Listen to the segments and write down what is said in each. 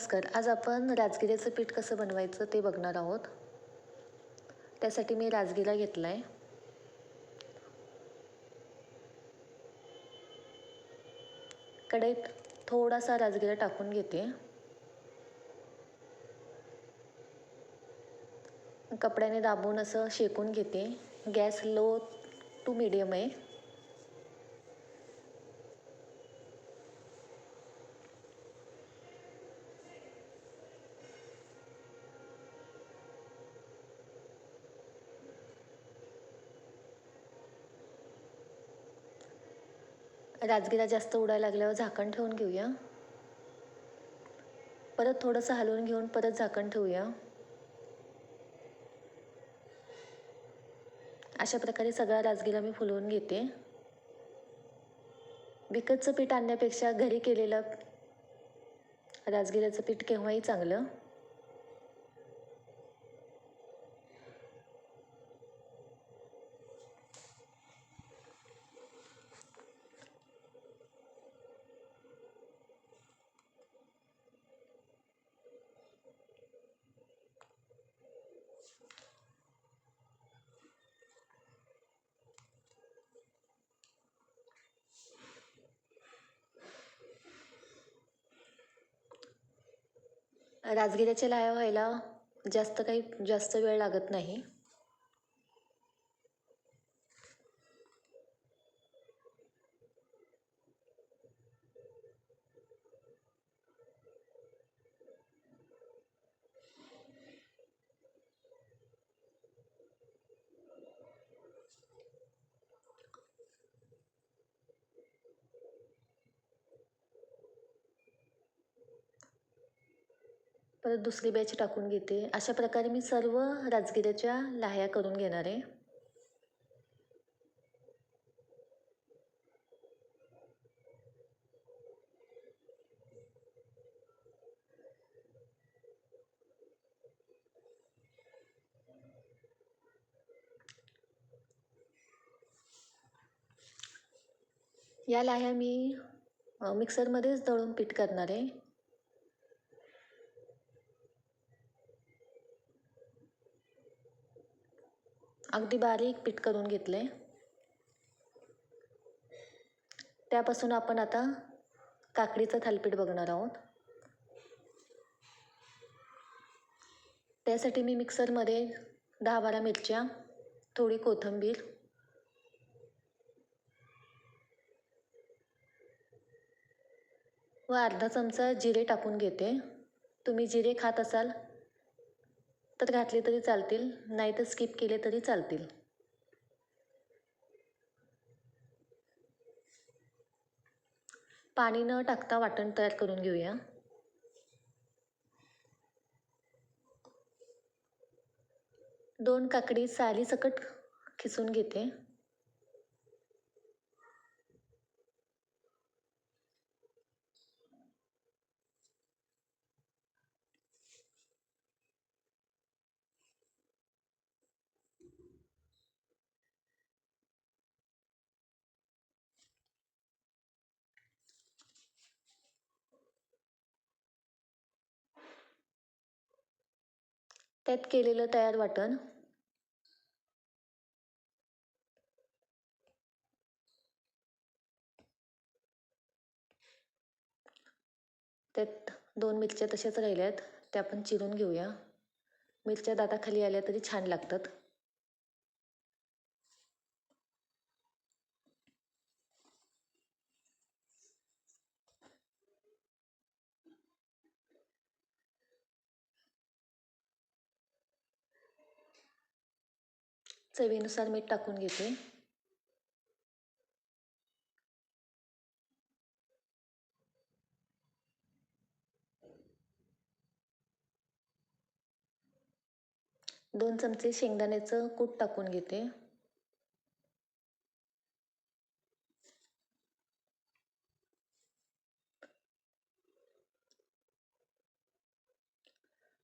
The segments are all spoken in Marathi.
नमस्कार आज आपण राजगिऱ्याचं पीठ कसं बनवायचं ते बघणार आहोत. त्यासाठी मी राजगिरा घेतला आहे कढईत थोडासा राजगिरा टाकून घेते. कपड्याने दाबून असं शेकून घेते. गॅस लो टू मीडियम आहे. राजगिरा जास्त उडायला लागल्यावर झाकण ठेवून घेऊया. परत थोडंसं हलवून घेऊन परत झाकण ठेवूया. अशा प्रकारे सगळा राजगिरा मी फुलवून घेते. विकतचं पीठ आणण्यापेक्षा घरी केलेलं राजगिऱ्याचं पीठ केव्हाही चांगलं. राजगिऱ्याच्या लाह्या व्हायला जास्त काही जास्त वेळ लागत नाही. परत दुसरी बॅच टाकून घेते. अशा प्रकारे मी सर्व राजगिऱ्याच्या लाह्या करून घेणार आहे. या लाह्या मी मिक्सरमध्येच दळून पीठ करणार आहे. अगदी बारीक पीठ करून घेतले त्यापासून आपण आता काकडीचं थालपीठ बघणार आहोत. त्यासाठी मी मिक्सरमध्ये दहा बारा मिरच्या थोडी कोथिंबीर व अर्धा चमचा जिरे टाकून घेते. तुम्ही जिरे खात असाल तर घातले तरी चालतील नाही तर स्किप केले तरी चालतील. पाणी न टाकता वाटण तयार करून घेऊया. दोन काकडी साली सकट खिसून घेते. त्यात केलेलं तयार वाटण. त्यात दोन मिरच्या तशाच राहिल्या आहेत त्या आपण चिरून घेऊया. मिरच्या दाताखाली आल्या तरी छान लागतात. चवीनुसार मीठ टाकून घेते. दोन चमचे शेंगदाण्याचं कूट टाकून घेते.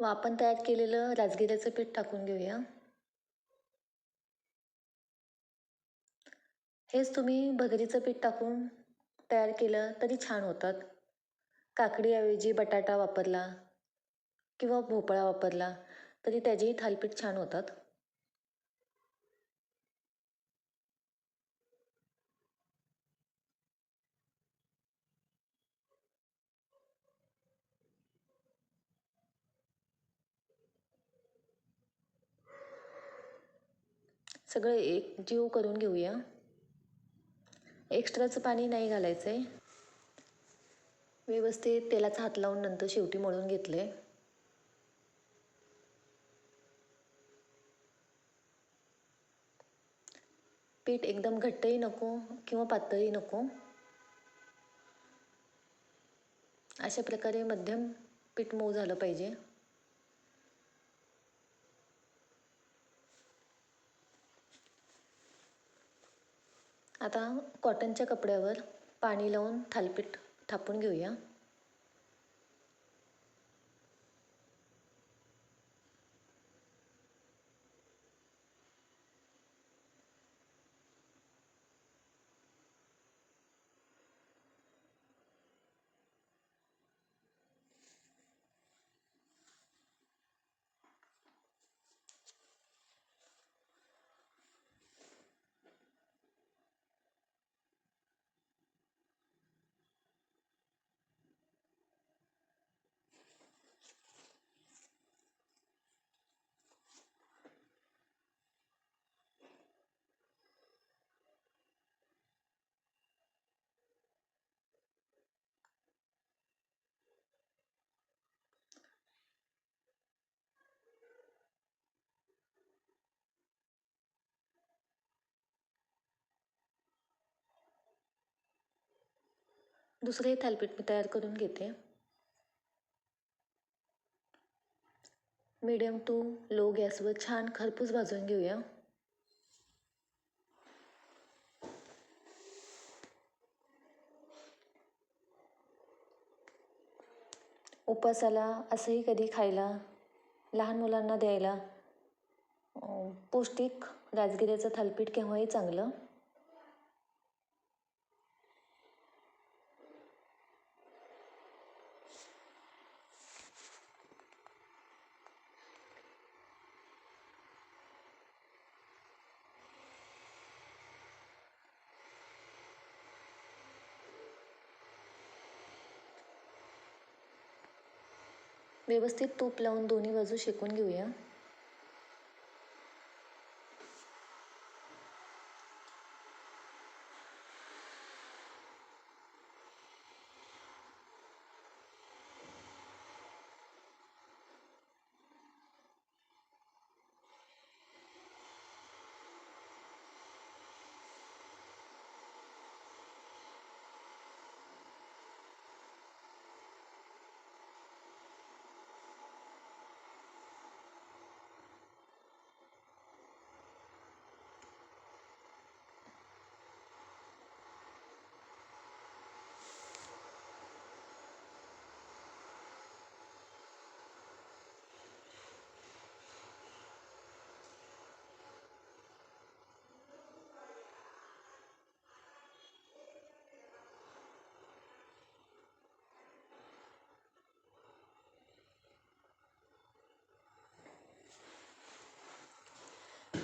व आपण तयार केलेलं राजगिऱ्याचं पीठ टाकून घेऊया. हेच तुम्ही भगरीचं पीठ टाकून तयार केलं तरी छान होतात. काकडीऐवजी बटाटा वापरला किंवा भोपळा वापरला तरी त्याचेही थालीपीठ छान होतात. सगळं एक जीव करून घेऊया. एक्स्ट्राचं पाणी नाही घालायचं आहे व्यवस्थित तेलाचा हात लावून नंतर शेवटी मळून घेतले पीठ एकदम घट्टही नको किंवा पातळही नको. अशा प्रकारे मध्यम पीठ मऊ झालं पाहिजे. आता कॉटनच्या कपड्यावर पाणी लावून थालीपीठ थापून घेऊया. दुसरंही थालीपीठ मी तयार करून घेते. मीडियम टू लो गॅसवर छान खरपूस भाजून घेऊया. उपासाला असंही कधी खायला लहान मुलांना द्यायला पौष्टिक राजगिऱ्याचं थालीपीठ केव्हाही चांगलं. व्यवस्थित तूप लावून दोन्ही बाजू शेकून घेऊया.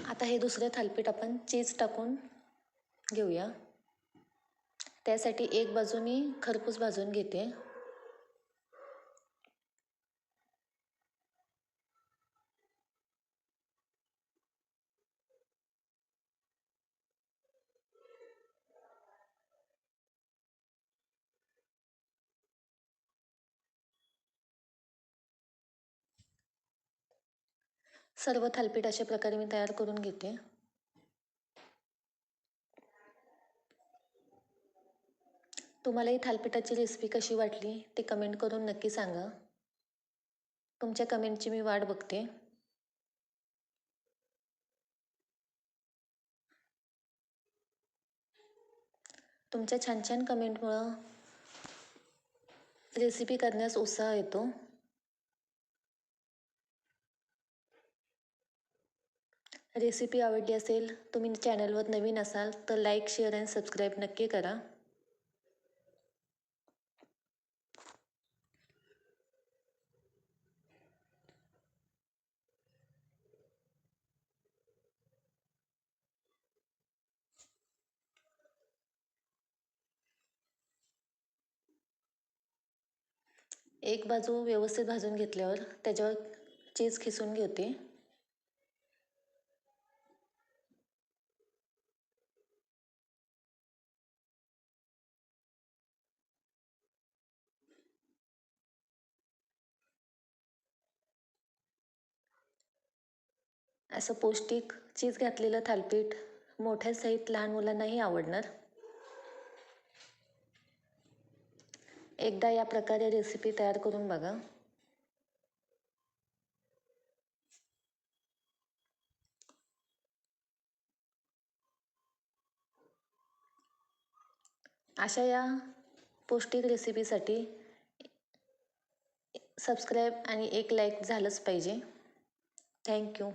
आता हे दुसरं थालीपीठ आपण चीज टाकून घेऊया. त्यासाठी एक बाजू मी खरपूस भाजून घेते. सर्व थालीपीठ अशा प्रकारे मी तयार करून घेते. तुम्हाला ही थालीपीठाची रेसिपी कशी वाटली ते कमेंट करून नक्की सांगा. तुमच्या कमेंटची मी वाट बघते. तुमच्या छान छान कमेंटमुळं रेसिपी करण्यास उत्साह येतो. रेसिपी आवडली असेल तुम्ही चॅनलवर नवीन असाल तर लाईक शेअर अँड सबस्क्राईब नक्की करा. एक बाजू व्यवस्थित भाजून घेतल्यावर त्याच्यावर चीज खिसून घेते. असं पौष्टिक चीज घातलेलं थालपीठ. मोठ्या सहित लहान मुलांनाही आवडणार. एकदा या प्रकारे रेसिपी तयार करून बघा. अशा या पौष्टिक रेसिपीसाठी सबस्क्राईब आणि एक लाईक झालंच पाहिजे. थँक्यू